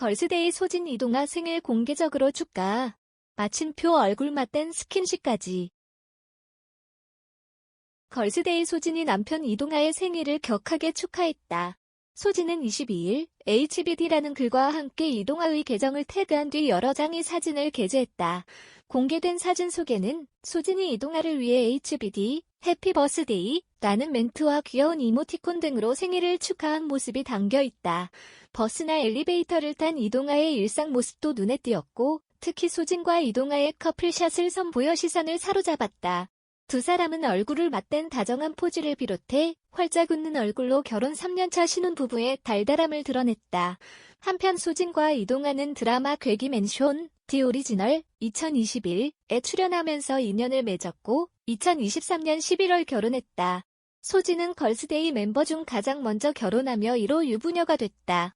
걸스데이 소진 이동아 생일 공개적으로 축가. 마침표 얼굴 맞댄 스킨십까지. 걸스데이 소진이 남편 이동아의 생일을 격하게 축하했다. 소진은 22일 HBD라는 글과 함께 이동아의 계정을 태그한 뒤 여러 장의 사진을 게재했다. 공개된 사진 속에는 소진이 이동아를 위해 HBD, 해피 버스데이, 라는 멘트와 귀여운 이모티콘 등으로 생일을 축하한 모습이 담겨 있다. 버스나 엘리베이터를 탄 이동아의 일상 모습도 눈에 띄었고, 특히 소진과 이동아의 커플샷을 선보여 시선을 사로잡았다. 두 사람은 얼굴을 맞댄 다정한 포즈를 비롯해 활짝 웃는 얼굴로 결혼 3년차 신혼부부의 달달함을 드러냈다. 한편 소진과 이동아는 드라마 괴기 맨션 디 오리지널 2021에 출연하면서 인연을 맺었고 2023년 11월 결혼했다. 소진은 걸스데이 멤버 중 가장 먼저 결혼하며 이로 유부녀가 됐다.